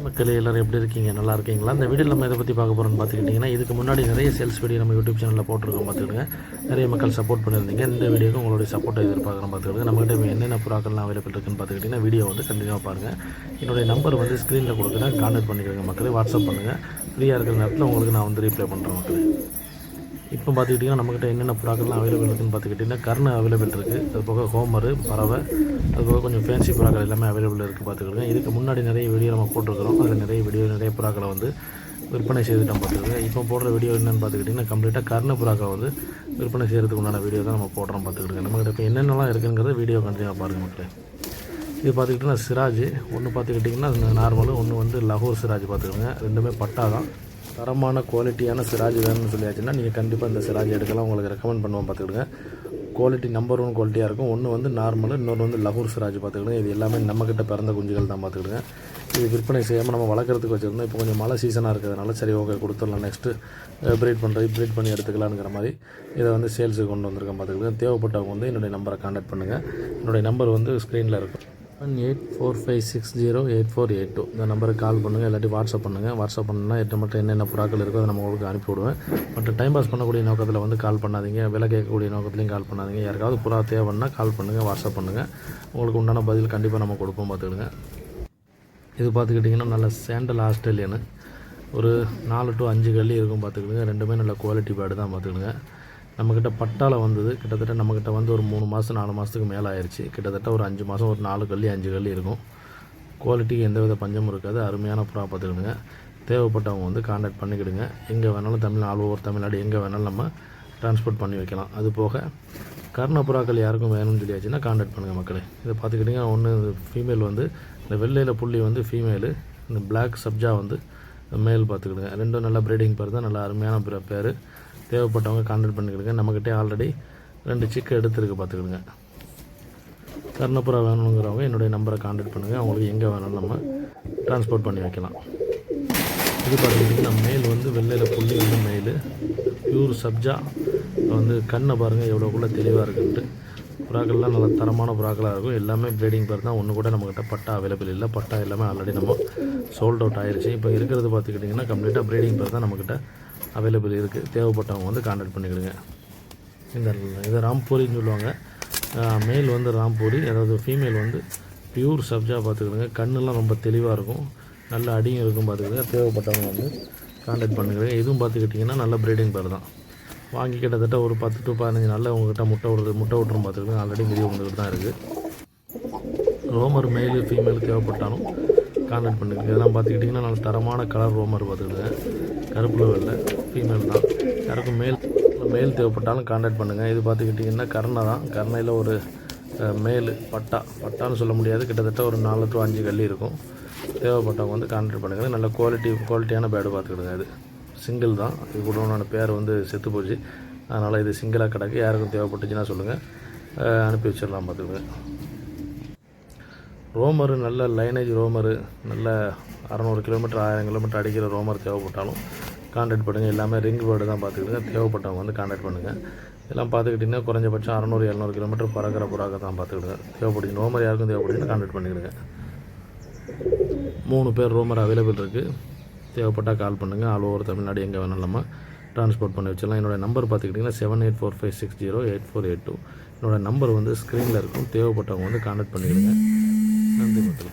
மக்களே எல்லோரும் எப்படி இருக்கீங்க? நல்லா இருக்கீங்களா? இந்த வீடியோ நம்ம இதை பற்றி பார்க்க போகிறோம்னு பார்த்துக்கிட்டிங்கன்னா இதுக்கு முன்னாடி நிறைய சேல்ஸ் வீடியோ நம்ம யூடியூப் சேனலில் போட்டிருக்கோம் பார்த்துக்கிடுங்க நிறைய மக்கள் சப்போர்ட் பண்ணியிருந்தீங்க. இந்த வீடியோக்கு உங்களுடைய சப்போர்ட்டை எதிர்பார்க்குறோம் பார்த்துக்கிடுங்க நம்மகிட்ட என்னென்ன புறாக்கள்லாம் அவைலபிள் இருக்குன்னு பார்த்துக்கிட்டிங்கன்னா வீடியோ வந்து கண்டினியூவாக பாருங்கள் என்னுடைய நம்பர் வந்து ஸ்க்ரீனில் கொடுக்குறேன். கான்டாக்ட் பண்ணிக்கிறேங்க மக்களே. வாட்ஸ்அப் பண்ணுங்கள் ஃப்ரீயாக இருக்கிற நேரத்தில் உங்களுக்கு நான் வந்து ரீப்ளை பண்ணுறேன் மக்களே. இப்போ பார்த்துக்கிட்டிங்கன்னா நம்மக்கிட்ட என்னென்ன புறாக்கள்லாம் அவைலபிள் இருக்குதுன்னு பார்த்துக்கிட்டிங்கன்னா கர்ண அவைலபிள் இருக்குது அது போக ஹோமரு பறவை அது போக கொஞ்சம் ஃபேன்சி புறாக்கள் எல்லாமே அவைலபிள் இருக்குது பார்த்துக்கிடுங்க இதுக்கு முன்னாடி நிறைய வீடியோ நம்ம போட்டிருக்கிறோம். அதில் நிறைய வீடியோ நிறைய புறாக்களை வந்து விற்பனை செய்துட்டோம் பார்த்துக்கிடுங்க இப்போ போடுற வீடியோ என்னென்னு பார்த்துக்கிட்டிங்கன்னா கம்ப்ளீட்டாக கர்ண புறாக்களை வந்து விற்பனை செய்கிறதுக்கு உண்டான வீடியோ தான் நம்ம போடுறோம் பார்த்துக்கிட்டு நம்மக்கிட்ட இப்போ என்னென்னலாம் இருக்குங்கிறத வீடியோ கண்டிப்பாக பாருங்கள் மக்களே. இது பார்த்துக்கிட்டிங்கன்னா சிராஜ். ஒன்று பார்த்துக்கிட்டிங்கன்னா நார்மலு ஒன்று வந்து லகோர் சிராஜ் பார்த்துக்கிடுங்க ரெண்டுமே பட்டா தான். தரமான குவாலிட்டியான சிராஜ் வேணும்னு சொல்லியாச்சுன்னா நீங்கள் கண்டிப்பாக இந்த சிராஜ் எடுக்கலாம். உங்களுக்கு ரெக்கமெண்ட் பண்ணுவோம் பார்த்துக்கிடுங்க. குவாலிட்டி நம்பர் ஒன் குவாலிட்டியாக இருக்கும். ஒன்று வந்து நார்மலு இன்னொன்று வந்து லகூர் சிராஜ் பார்த்துக்கிடுங்க. இது எல்லாமே நம்மக்கிட்ட பிறந்த குஞ்சுகள் தான் பார்த்துக்கிடுங்க. இது விற்பனை செய்யாமல் நம்ம வளர்க்குறதுக்கு வச்சுருந்தோம். இப்போ கொஞ்சம் மழை சீசனாக இருக்கிறதுனால சரி ஓகே கொடுத்துடலாம். நெக்ஸ்ட்டு ப்ரீட் பண்ணுறது ப்ரீட் பண்ணி எடுத்துக்கலாங்கிற மாதிரி இதை வந்து சேல்ஸுக்கு கொண்டு வந்திருக்கேன் பார்த்துக்கிடுங்க. தேவைப்பட்டவங்க வந்து என்னுடைய நம்பரை காண்டாக்ட் பண்ணுங்கள் என்னுடைய நம்பர் வந்து ஸ்க்ரீனில் இருக்கும். One eight four five six zero eight four eight two இந்த நம்பருக்கு கால் பண்ணுங்கள் இல்லாட்டி வாட்ஸ்அப் பண்ணுங்கள் வாட்ஸ்அப் பண்ணால் எட்டு மட்டும் என்னென்ன புறாக்கள் இருக்கோ அதை நம்ம உங்களுக்கு அனுப்பி விடுவேன். பட் டைம் பாஸ் பண்ணக்கூடிய நோக்கத்தில் வந்து கால் பண்ணாதீங்க. விலை கேட்கக்கூடிய நோக்கத்துலையும் கால் பண்ணாதீங்க. யாருக்காவது புறா தேவைன்னா கால் பண்ணுங்கள் வாட்ஸ்அப் பண்ணுங்கள் உங்களுக்கு உண்டான பதில் கண்டிப்பாக நம்ம கொடுப்போம் பார்த்துக்கிடுங்க. இது பார்த்துக்கிட்டிங்கன்னா நல்ல சேண்டல் ஆஸ்திரேலியனு ஒரு நாலு டு அஞ்சு கல்லி இருக்கும் பார்த்துக்கிடுங்க. ரெண்டுமே நல்ல குவாலிட்டி பேடு தான் பார்த்துக்கிடுங்க. நம்மக்கிட்ட பட்டால வந்தது. கிட்டத்தட்ட நம்மக்கிட்ட வந்து ஒரு மூணு மாதம் நாலு மாதத்துக்கு மேலே ஆயிடுச்சு கிட்டத்தட்ட ஒரு அஞ்சு மாதம் ஒரு நாலு கல்லி அஞ்சு கல்லி இருக்கும். குவாலிட்டிக்கு எந்த வித பஞ்சமும் இருக்காது. அருமையான புறா பார்த்துக்கிடுங்க. தேவைப்பட்டவங்க வந்து காண்டாக்ட் பண்ணிக்கிடுங்க. எங்கே வேணாலும் தமிழ் ஆல் ஓவர் தமிழ்நாடு எங்கே வேணாலும் நம்ம ட்ரான்ஸ்போர்ட் பண்ணி வைக்கலாம். அது போக கர்ண புறாக்கள் யாருக்கும் வேணும்னு சொல்லியாச்சுன்னா காண்டாக்ட் பண்ணுங்கள் மக்களே. இதை பார்த்துக்கிட்டிங்கன்னா ஒன்று ஃபீமேல் வந்து இந்த வெள்ளையில் புள்ளி வந்து ஃபீமேலு இந்த பிளாக் சப்ஜா வந்து மேல் பார்த்துக்கிடுங்க. ரெண்டும் நல்லா ப்ரீடிங் பேர் தான். நல்லா அருமையான பேர். தேவைப்பட்டவங்க கான்டாக்ட் பண்ணிக்கிடுங்க. நம்மக்கிட்டே ஆல்ரெடி ரெண்டு சிக்கன் எடுத்துருக்கு பார்த்துக்கிடுங்க. கர்ணப்புறா வேணுங்கிறவங்க என்னுடைய நம்பரை கான்டாக்ட் பண்ணுங்கள் அவங்களுக்கு எங்கே வேணாலும் நம்ம ட்ரான்ஸ்போர்ட் பண்ணி வைக்கலாம். இது பண்ணிக்கிட்டதுக்கு நம்ம மெயில் வந்து வெள்ளையில் புள்ளி வந்து மெயில் பியூர் சப்ஜா. வந்து கண்ணை பாருங்கள் எவ்வளோக்குள்ளே தெளிவாக இருக்குன்ட்டு. புறாக்கள்லாம் நல்ல தரமான புறாக்களாக இருக்கும். எல்லாமே ப்ரீடிங் பேர் தான். ஒன்று கூட நம்மக்கிட்ட பட்டா அவைலபிள் இல்லை. பட்டா எல்லாமே ஆல்ரெடி நம்ம சோல்ட் அவுட் ஆயிடுச்சு இப்போ இருக்கிறது பார்த்துக்கிட்டிங்கன்னா கம்ப்ளீட்டாக ப்ரீடிங் பேர் தான் நம்மக்கிட்ட அவைலபிள் இருக்குது தேவைப்பட்டவங்க வந்து கான்டாக்ட் பண்ணிக்கிடுங்க. இந்த இதை ராம்பூரின்னு சொல்லுவாங்க. மேல் வந்து ராம்பூரி அதாவது ஃபீமேல் வந்து பியூர் சப்ஜா பார்த்துக்கிடுங்க. கண்ணெல்லாம் ரொம்ப தெளிவாக இருக்கும். நல்ல அடியும் இருக்கும் பார்த்துக்கிடுங்க. தேவைப்பட்டவங்க வந்து கான்டாக்ட் பண்ணிக்கிறேன் இதுவும் பார்த்துக்கிட்டிங்கன்னா நல்ல ப்ரீடிங் பேர் தான். வாங்கி கிட்டத்தட்ட ஒரு பத்து டு பதினஞ்சு நாளில் உங்கள்கிட்ட முட்டை விடுறது முட்டை விட்டுரும் பார்த்துக்கிடுங்க. ஆல்ரெடி வீடியோ உங்கள்கிட்ட தான் இருக்குது ரோமர் மேலு ஃபீமேல் தேவைப்பட்டாலும் கான்டாக்ட் பண்ணுங்க. இதெல்லாம் பார்த்துக்கிட்டிங்கன்னா நல்ல தரமான கலர் ரோமர் பார்த்துக்கிடுங்க கருப்பில் வெள்ளை ஃபீமேல் தான். யாருக்கும் மேல் மேல் தேவைப்பட்டாலும் கான்டாக்ட் பண்ணுங்கள் இது பார்த்துக்கிட்டிங்கன்னா கர்ணை தான். கர்ணையில் ஒரு மேல் பட்டா பட்டான்னு சொல்ல முடியாது. கிட்டத்தட்ட ஒரு நாலு டு அஞ்சு கல்லி இருக்கும். தேவைப்பட்டவங்க வந்து கான்டாக்ட் பண்ணுங்கள் நல்ல குவாலிட்டி குவாலிட்டியான பேடு பார்த்துக்கிடுங்க இது. சிங்கிள் தான். இது கூட பேர் வந்து செத்து போச்சு. அதனால் இது சிங்கிளாக கிடக்கு. யாருக்கும் தேவைப்பட்டுச்சுன்னா சொல்லுங்கள் அனுப்பி வச்சிடலாம் பார்த்துக்குங்க. ரோமரு நல்ல லைனேஜ் ரோமரு நல்ல அறநூறு கிலோமீட்டர் ஆயிரம் கிலோமீட்டர் அடிக்கிற ரோமர் தேவைப்பட்டாலும் கான்டாக்ட் பண்ணுங்கள் எல்லாமே ரிங் பேர்டு தான் பார்த்துக்கிடுங்க. தேவைப்பட்டவங்க வந்து கான்டாக்ட் பண்ணுங்கள் இதெல்லாம் பார்த்துக்கிட்டிங்கன்னா குறைஞ்சபட்சம் அறநூறு எழுநூறு கிலோமீட்டர் பறக்கிற புறாக தான் பார்த்துக்கிடுங்க. தேவைப்படுது ரோமர் யாருக்கும் தேவைப்படுதுன்னு கான்டாக்ட் பண்ணிக்கிடுங்க. மூணு பேர் ரோமர் அவைலபிள் இருக்குது தேவைப்பட்டால் கால் பண்ணுங்கள் ஆல் ஓவர் தமிழ்நாடு எங்கே வேணாலும் நம்ம ட்ரான்ஸ்போர்ட் பண்ணி வச்சிடலாம். என்னோடய நம்பர் பார்த்துக்கிட்டிங்கன்னா seven eight four five six zero eight four eight two என்னோடய நம்பர் வந்து ஸ்க்ரீனில் இருக்கும். தேவைப்பட்டவங்க வந்து கான்டாக்ட் பண்ணிக்கிடுங்க. நன்றி மக்கள்